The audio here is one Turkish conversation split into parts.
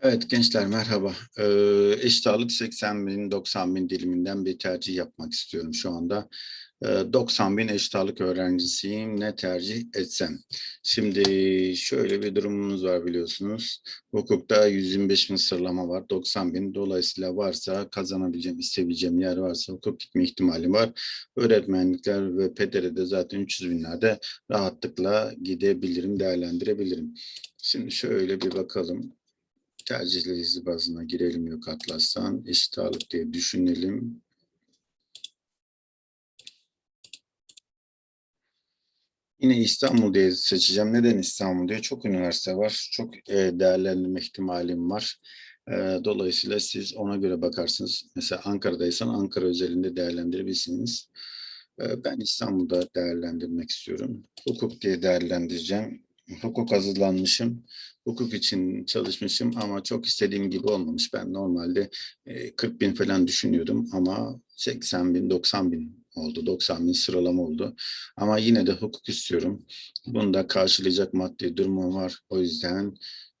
Evet gençler merhaba. Ee, eşit ağırlık 80 bin 90 bin diliminden bir tercih yapmak istiyorum şu anda. Ee, 90 bin eşit ağırlık öğrencisiyim. Ne tercih etsem? Şimdi şöyle bir durumumuz var biliyorsunuz. Hukukta 125 bin sıralama var. 90 bin. Dolayısıyla varsa kazanabileceğim, isteyebileceğim yer varsa hukuk gitme ihtimali var. Öğretmenlikler ve PDR'de zaten 300 binlerde rahatlıkla gidebilirim, değerlendirebilirim. Şimdi şöyle bir bakalım tercihleri bazına girelim yok Atlas'tan. Eşit ağırlık diye düşünelim. Yine İstanbul diye seçeceğim. Neden İstanbul diye? Çok üniversite var. Çok e, değerlendirme ihtimalim var. E, dolayısıyla siz ona göre bakarsınız. Mesela Ankara'daysan Ankara özelinde değerlendirebilirsiniz. E, ben İstanbul'da değerlendirmek istiyorum. Hukuk diye değerlendireceğim. Hukuk hazırlanmışım hukuk için çalışmışım ama çok istediğim gibi olmamış. Ben normalde 40 bin falan düşünüyordum ama 80 bin, 90 bin oldu. 90 bin sıralama oldu. Ama yine de hukuk istiyorum. Bunu da karşılayacak maddi durumum var. O yüzden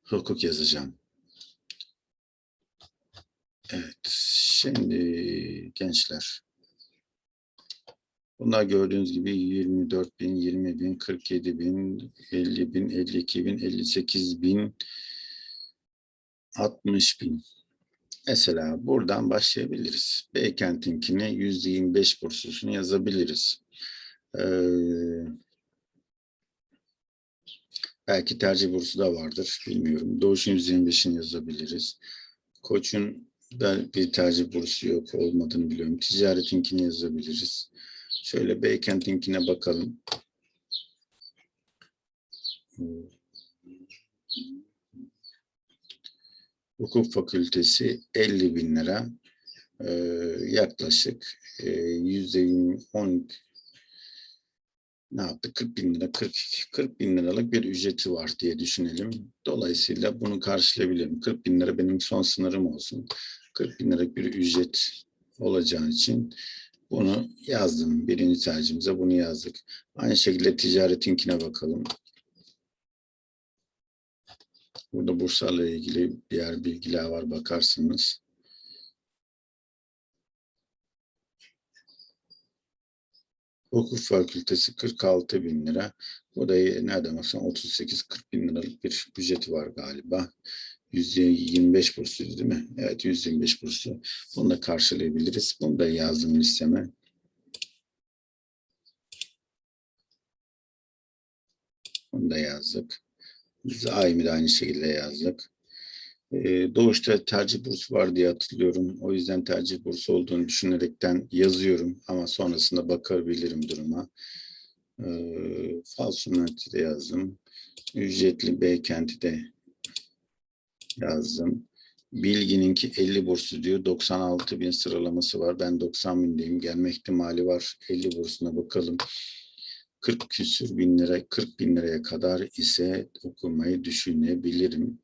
hukuk yazacağım. Evet, şimdi gençler. Bunlar gördüğünüz gibi 24 bin, 20 bin, 47 bin, 50 bin, 52 bin, 58 bin, 60 bin. Mesela buradan başlayabiliriz. Beykent'inkine %25 burslusunu yazabiliriz. Ee, belki tercih bursu da vardır, bilmiyorum. Doğuş'un %25'ini yazabiliriz. Koç'un da bir tercih bursu yok olmadığını biliyorum. Ticaretinkini yazabiliriz. Şöyle Beykent'inkine bakalım. Hukuk Fakültesi 50 bin lira. Ee, yaklaşık e, yüzde 10 ne yaptı? 40 bin lira, 40, 40 bin liralık bir ücreti var diye düşünelim. Dolayısıyla bunu karşılayabilirim. 40 bin lira benim son sınırım olsun. 40 bin liralık bir ücret olacağı için bunu yazdım. Birinci tercihimize bunu yazdık. Aynı şekilde ticaretinkine bakalım. Burada Bursa'yla ilgili diğer bilgiler var bakarsınız. Hukuk Fakültesi 46 bin lira. Bu da nereden baksan 38-40 bin liralık bir ücreti var galiba. %25 burslu değil mi? Evet %25 burslu. Bunu da karşılayabiliriz. Bunu da yazdım listeme. Bunu da yazdık. Zaim'i de aynı şekilde yazdık. Ee, Doğuş'ta tercih bursu var diye hatırlıyorum. O yüzden tercih bursu olduğunu düşünerekten yazıyorum. Ama sonrasında bakabilirim duruma. Ee, Falsumenti de yazdım. Ücretli Beykent'i de yazdım. Bilgininki 50 burslu diyor. 96 bin sıralaması var. Ben 90 bindeyim. Gelme ihtimali var. 50 bursuna bakalım. 40 küsür bin lira, 40 bin liraya kadar ise okumayı düşünebilirim.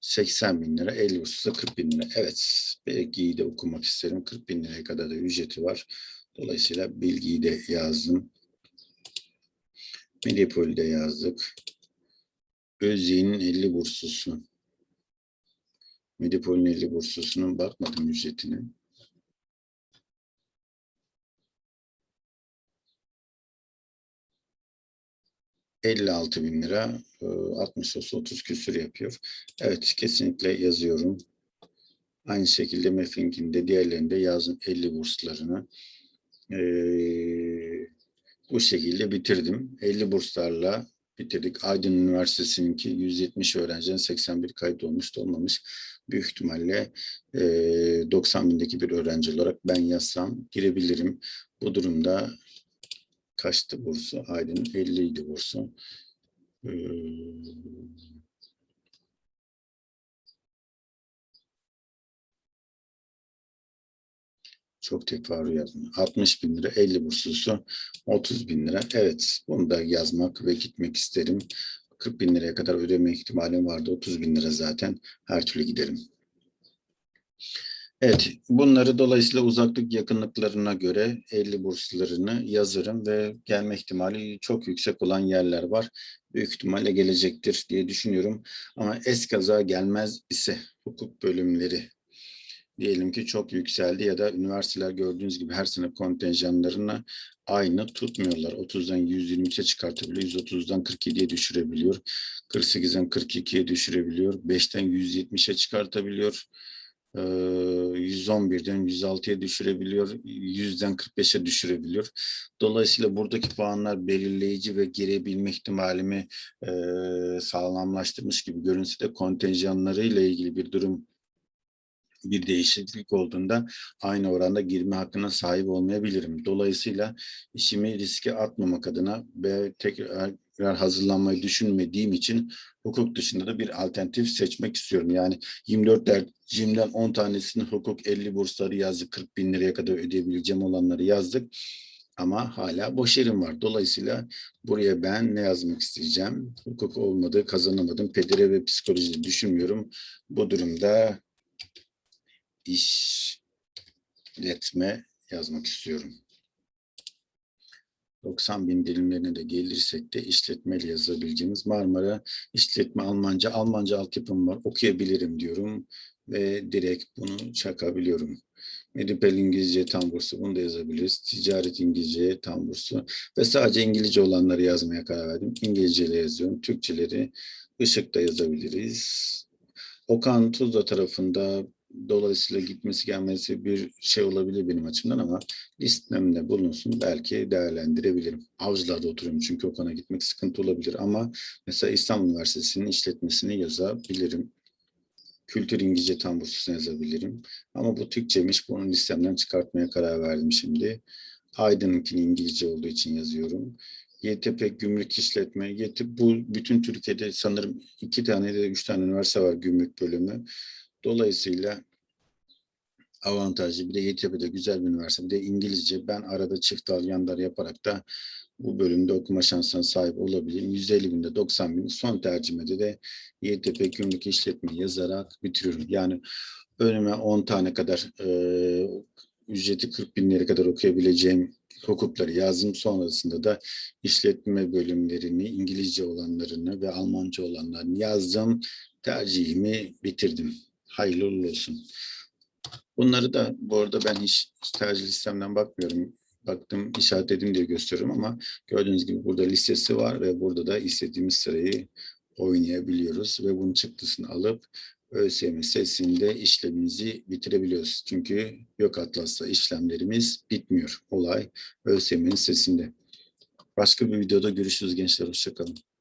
...80 bin lira, 50 burslusa 40 bin lira. Evet, bilgiyi de okumak isterim. 40 bin liraya kadar da ücreti var. Dolayısıyla bilgiyi de yazdım. Medipol'de yazdık. Özye'nin 50 burslusu. Medipol'ün 50 burslusunun bakmadım ücretine. ...56 bin lira, 60 olsa 30 küsür yapıyor. Evet, kesinlikle yazıyorum. Aynı şekilde MEFİNK'in de diğerlerinde yazın 50 burslarını. Ee, bu şekilde bitirdim. 50 burslarla bitirdik. Aydın Üniversitesi'ninki 170 öğrencinin 81 kayıt olmuş da olmamış. Büyük ihtimalle e, 90 bindeki bir öğrenci olarak ben yazsam girebilirim. Bu durumda kaçtı bursu? Aydın 50 idi bursu. Ee, Çok tekrarı yazdım. 60 bin lira, 50 burslusu 30 bin lira. Evet, bunu da yazmak ve gitmek isterim. 40 bin liraya kadar ödeme ihtimalim vardı. 30 bin lira zaten her türlü giderim. Evet, bunları dolayısıyla uzaklık yakınlıklarına göre 50 burslarını yazarım ve gelme ihtimali çok yüksek olan yerler var. Büyük ihtimalle gelecektir diye düşünüyorum. Ama eskaza gelmez ise hukuk bölümleri diyelim ki çok yükseldi ya da üniversiteler gördüğünüz gibi her sene kontenjanlarını aynı tutmuyorlar. 30'dan 123'e çıkartabiliyor, 130'dan 47'ye düşürebiliyor, 48'den 42'ye düşürebiliyor, 5'ten 170'e çıkartabiliyor. Ee, 111'den 106'ya düşürebiliyor, 100'den 45'e düşürebiliyor. Dolayısıyla buradaki puanlar belirleyici ve girebilme ihtimalimi sağlamlaştırmış gibi görünse de kontenjanlarıyla ilgili bir durum bir değişiklik olduğunda aynı oranda girme hakkına sahip olmayabilirim. Dolayısıyla işimi riske atmamak adına ve tekrar hazırlanmayı düşünmediğim için hukuk dışında da bir alternatif seçmek istiyorum. Yani 24 tercihimden 10 tanesini hukuk 50 bursları yazdık. 40 bin liraya kadar ödeyebileceğim olanları yazdık. Ama hala boş yerim var. Dolayısıyla buraya ben ne yazmak isteyeceğim? Hukuk olmadı, kazanamadım. Pedere ve psikoloji düşünmüyorum. Bu durumda işletme yazmak istiyorum. 90 bin dilimlerine de gelirsek de işletmeli yazabileceğimiz Marmara işletme Almanca, Almanca altyapım var okuyabilirim diyorum ve direkt bunu çakabiliyorum. Medipel İngilizce tam bursu bunu da yazabiliriz. Ticaret İngilizce tam bursu ve sadece İngilizce olanları yazmaya karar verdim. İngilizceyle yazıyorum. Türkçeleri ışıkta yazabiliriz. Okan Tuzla tarafında Dolayısıyla gitmesi gelmesi bir şey olabilir benim açımdan ama listemde bulunsun belki değerlendirebilirim. Avcılar'da oturuyorum çünkü o kana gitmek sıkıntı olabilir ama mesela İstanbul Üniversitesi'nin işletmesini yazabilirim. Kültür İngilizce tam bursunu yazabilirim. Ama bu Türkçemiş bunu listemden çıkartmaya karar verdim şimdi. Aydın'ınkini İngilizce olduğu için yazıyorum. YTP gümrük işletme. YTP bu bütün Türkiye'de sanırım iki tane de üç tane üniversite var gümrük bölümü. Dolayısıyla avantajlı. Bir de YTP'de güzel bir üniversite. Bir de İngilizce. Ben arada çift dal yaparak da bu bölümde okuma şansına sahip olabilirim. 150 binde 90 bin. Son tercümede de YTP gümrük işletme yazarak bitiriyorum. Yani önüme 10 tane kadar e, ücreti 40 bin lira kadar okuyabileceğim hukukları yazdım. Sonrasında da işletme bölümlerini, İngilizce olanlarını ve Almanca olanlarını yazdım. Tercihimi bitirdim. Hayırlı olsun. Bunları da bu arada ben hiç tercih listemden bakmıyorum. Baktım işaretledim diye gösteriyorum ama gördüğünüz gibi burada listesi var ve burada da istediğimiz sırayı oynayabiliyoruz ve bunun çıktısını alıp ÖSYM sesinde işlemimizi bitirebiliyoruz. Çünkü yok atlasla işlemlerimiz bitmiyor. Olay ÖSYM'nin sesinde. Başka bir videoda görüşürüz gençler. Hoşçakalın.